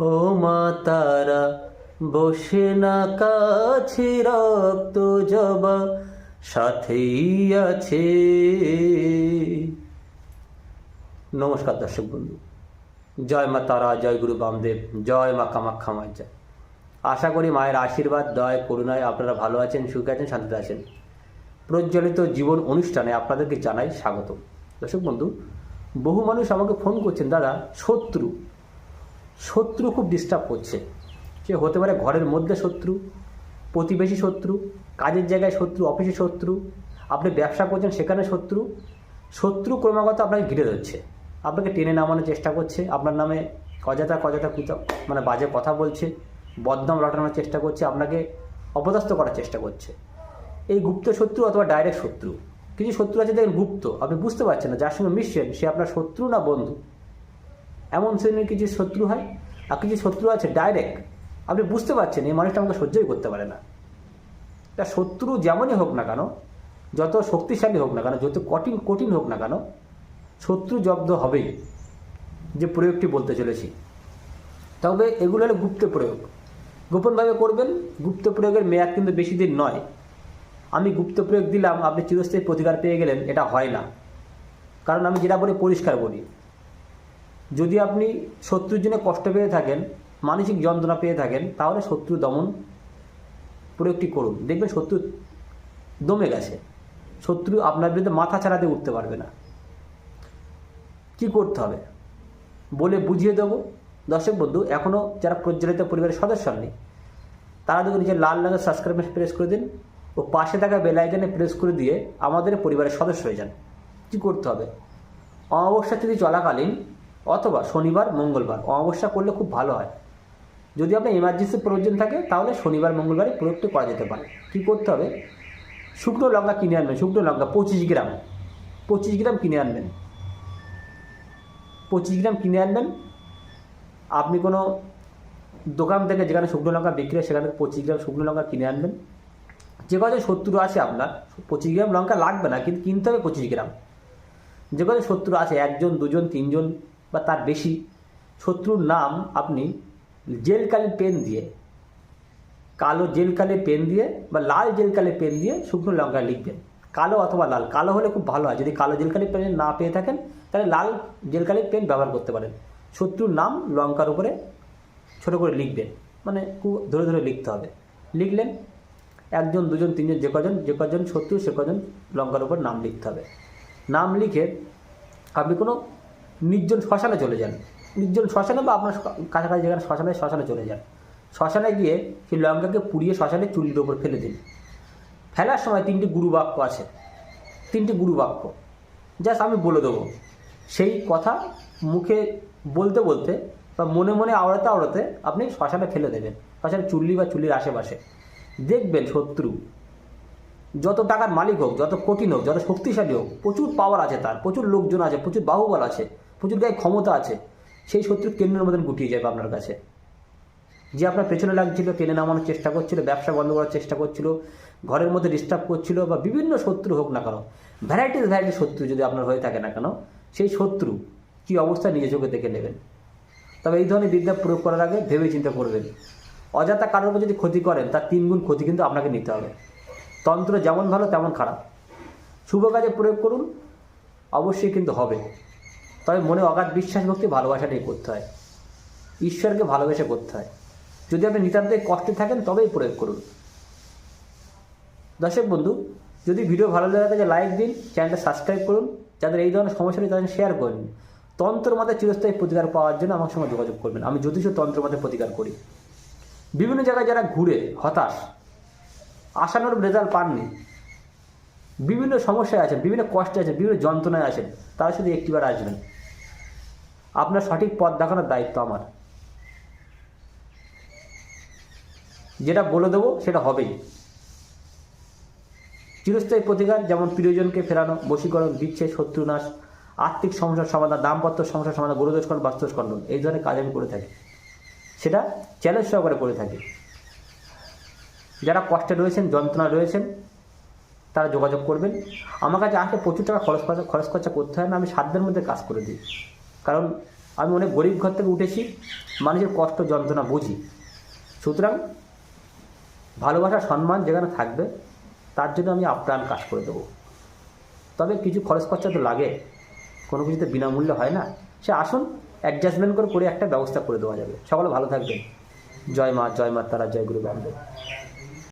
ও মা তারা, বসে না কাছে রক্ত জবা, সাথেই আছে। নমস্কার দর্শক বন্ধু। জয় মা তারা, জয় গুরু বামদেব, জয় মা কামাখ্যা মার আশা করি মায়ের আশীর্বাদ, দয়, করুণায় আপনারা ভালো আছেন, সুখে আছেন, শান্তিতে আছেন। প্রজ্বলিত জীবন অনুষ্ঠানে আপনাদেরকে জানাই স্বাগত দর্শক বন্ধু, বহু মানুষ আমাকে ফোন করছেন, দাদা, শত্রু। শত্রু খুব ডিস্টার্ব করছে। সে হতে পারে ঘরের মধ্যে শত্রু, প্রতিবেশী শত্রু, কাজের জায়গায় শত্রু অফিসে শত্রু, আপনি ব্যবসা করছেন সেখানে শত্রু। শত্রু ক্রমাগত আপনাকে ঘিরে ধরছে। আপনাকে টেনে নামানোর চেষ্টা করছে, আপনার নামে অযথা কযথা কুতা মানে বাজে কথা বলছে, বদনাম রটানোর চেষ্টা করছে, আপনাকে অপদস্থ করার চেষ্টা করছে। এই গুপ্ত শত্রু অথবা ডাইরেক্ট শত্রু, কিছু শত্রু আছে দেখেন গুপ্ত, আপনি বুঝতে পারছেন না, যার সঙ্গে মিশছেন, সে আপনার শত্রু না বন্ধু। এমন শ্রেণির কিছু শত্রু হয়? আর কিছু শত্রু আছে? ডাইরেক্ট আপনি বুঝতে পারছেন, এই মানুষটা আমাকে সহ্যই করতে পারে না। তা শত্রু যেমনই হোক না কেন, যত শক্তিশালী হোক না কেন, যত কঠিন কঠিন হোক না কেন, শত্রু জব্দ হবেই, যে প্রয়োগটি বলতে চলেছি। তবে এগুলো হলো গুপ্ত প্রয়োগ। গোপনভাবে করবেন, গুপ্ত প্রয়োগের মেয়াদ কিন্তু বেশি দিন নয়। আমি গুপ্ত প্রয়োগ দিলাম, আপনি চিরস্থায়ী প্রতিকার পেয়ে গেলেন, এটা হয় না। কারণ আমি যেটা বলি, পরিষ্কার বলি। যদি আপনি শত্রুর জন্য কষ্ট পেয়ে থাকেন, মানসিক যন্ত্রণা পেয়ে থাকেন, তাহলে শত্রু দমন প্রয়োগটি করুন। দেখবেন শত্রু দমে গেছে। শত্রু আপনার বিরুদ্ধে মাথা ছাড়াতে উঠতে পারবে না। কি করতে হবে? বলে বুঝিয়ে দেবো। দর্শক বন্ধু এখনও যারা প্রজ্বলিত পরিবারের সদস্য নেই তারা দেখুন নিজের লাল রঙের সাবস্ক্রাইব প্রেস করে দিন ও পাশে থাকা বেল আইকনে প্রেস করে দিয়ে আমাদের পরিবারের সদস্য হয়ে যান। কী করতে হবে? অমাবস্যা তিথি চলাকালীন অথবা শনিবার, মঙ্গলবার। অমাবস্যা করলে খুব ভালো হয়। যদি আপনার এমার্জেন্সি প্রয়োজন থাকে, তাহলে শনিবার মঙ্গলবারে প্রয়োগটি করা যেতে পারে। কী করতে হবে? শুকনো লঙ্কা কিনে আনবেন, শুকনো লঙ্কা, পঁচিশ গ্রাম। পঁচিশ গ্রাম কিনে আনবেন। পঁচিশ গ্রাম কিনে আনবেন। আপনি কোনো দোকান থেকে যেখানে শুকনো লঙ্কা বিক্রি হয়, সেখান পঁচিশ গ্রাম শুকনো লঙ্কা কিনে আনবেন। যে কজন শত্রু আছে আপনার। পঁচিশ গ্রাম লঙ্কা লাগবে না, কিন্তু কিনতে হবে পঁচিশ গ্রাম। যে কজন শত্রু আছে একজন, দুজন, তিনজন বা তার বেশি শত্রুর নাম আপনি জেল কালি পেন দিয়ে, কালো জেল কালি পেন দিয়ে বা লাল জেল কালি পেন দিয়ে শুকনো লঙ্কা লিখবেন। কালো অথবা লাল, কালো হলে খুব ভালো হয়। যদি কালো জেল কালি পেন না পেয়ে থাকেন, তাহলে লাল জেল কালি পেন ব্যবহার করতে পারেন। শত্রুর নাম লঙ্কার উপরে ছোট করে লিখবেন। মানে খুব ধরে ধরে লিখতে হবে। লিখলেন, একজন, দুজন, তিনজন, যে কজন যে কজন শত্রু, সে কজন লঙ্কার উপর নাম লিখতে হবে। নাম লিখে আপনি কোনো নির্জন শ্মশানে চলে যান। নির্জন শ্মশানে বা আপনার কাছাকাছি যেখানে শ্মশানে শ্মশানে চলে যান। শ্মশানে গিয়ে সেই লঙ্কাকে পুড়িয়ে শ্মশানে চুল্লির ওপর ফেলে দিন। ফেলার সময় তিনটি গুরু বাক্য আছে। তিনটি গুরু বাক্য। জাস্ট আমি বলে দেবো। সেই কথা মুখে বলতে বলতে বা মনে মনে আওড়াতে আওড়াতে আপনি শ্মশানে ফেলে দেবেন। শ্মশানে চুল্লি বা চুল্লির আশেপাশে। দেখবেন শত্রু। যত টাকার মালিক হোক, যত কঠিন হোক, যত শক্তিশালী হোক, প্রচুর পাওয়ার আছে তার, প্রচুর লোকজন আছে, প্রচুর বাহুবল আছে। প্রচুর গায়ে ক্ষমতা আছে, সেই শত্রু কেন্দ্রের মতন গুটিয়ে যাবে আপনার কাছে। যে আপনার পেছনে লাগছিল, টেনে নামানোর চেষ্টা করছিল, ব্যবসা বন্ধ করার চেষ্টা করছিল, ঘরের মধ্যে ডিস্টার্ব করছিল বা বিভিন্ন শত্রু হোক না কেন ভ্যারাইটিস ভ্যারাইটি শত্রু যদি আপনার হয়ে থাকে না কেন, সেই শত্রু কী অবস্থা নিজে চোখে দেখে নেবেন? তবে এই ধরনের বিদ্যা প্রয়োগ করার আগে ভেবে চিন্তা করবেন। অযথা কারোর উপর যদি ক্ষতি করেন, তার তিন গুণ ক্ষতি কিন্তু আপনাকে নিতে হবে। তন্ত্র যেমন ভালো তেমন খারাপ। শুভ কাজে প্রয়োগ করুন, অবশ্যই কিন্তু হবে। তবে মনে অগাধ বিশ্বাস ভক্তি, ভালোবাসাটাই করতে হয়। ঈশ্বরকে ভালোবেসে করতে হয়। যদি আপনি নিতান্তই কষ্টে থাকেন, তবেই প্রয়োগ করুন। দর্শক বন্ধু, যদি ভিডিও ভালো লাগে থাকে, লাইক দিন, চ্যানেলটা সাবস্ক্রাইব করুন। যাদের এই ধরনের সমস্যা নেই তাদের শেয়ার করুন। তন্ত্র মতে চিরস্থায়ী প্রতিকার পাওয়ার জন্য আমার সঙ্গে যোগাযোগ করবেন। আমি জ্যোতিষ তন্ত্র মতে প্রতিকার করি। বিভিন্ন জায়গায় যারা ঘুরে, হতাশ, আশানুরূপ রেজাল্ট পাননি, বিভিন্ন সমস্যায় আছেন, বিভিন্ন কষ্টে আছেন, বিভিন্ন যন্ত্রণায় আছেন, তারা শুধু একটিবার আসবেন। আপনার সঠিক পথ দেখানোর দায়িত্ব আমার। যেটা বলে দেবো, সেটা হবেই। চিরস্থায়ী প্রতিকার, যেমন প্রিয়জনকে ফেরানো, বশীকরণ বিচ্ছে শত্রুনাশ, আর্থিক সমস্যার সমাধান, দাম্পত্য সমস্যার সমাধান গুরুদোষকরণ বাস্তুস্করণ এই ধরনের কাজ আমি করে থাকি। সেটা চ্যালেঞ্জ সহকারে করে থাকি। যারা কষ্টে রয়েছেন যন্ত্রণা রয়েছেন, তারা যোগাযোগ করবেন। আমার কাছে আসলে প্রচুর টাকা খরচ খরচা খরচ খরচা করতে হয় না, আমি সাধ্যের মধ্যে কাজ করে দিই। কারণ আমি অনেক গরিব ঘর থেকে উঠেছি, মানুষের কষ্ট, যন্ত্রণা বুঝি। সুতরাং ভালোবাসা, সম্মান যেখানে থাকবে, তার জন্য আমি আপ্রাণ কাজ করে দেবো। তবে কিছু খরচ খরচা তো লাগে, কোনো কিছুতে বিনামূল্যে হয় না। সে আসুন অ্যাডজাস্টমেন্ট করে করে একটা ব্যবস্থা করে দেওয়া যাবে। সকলে ভালো থাকবেন। জয় মা জয় মা তারা, জয় গুরু বামদেব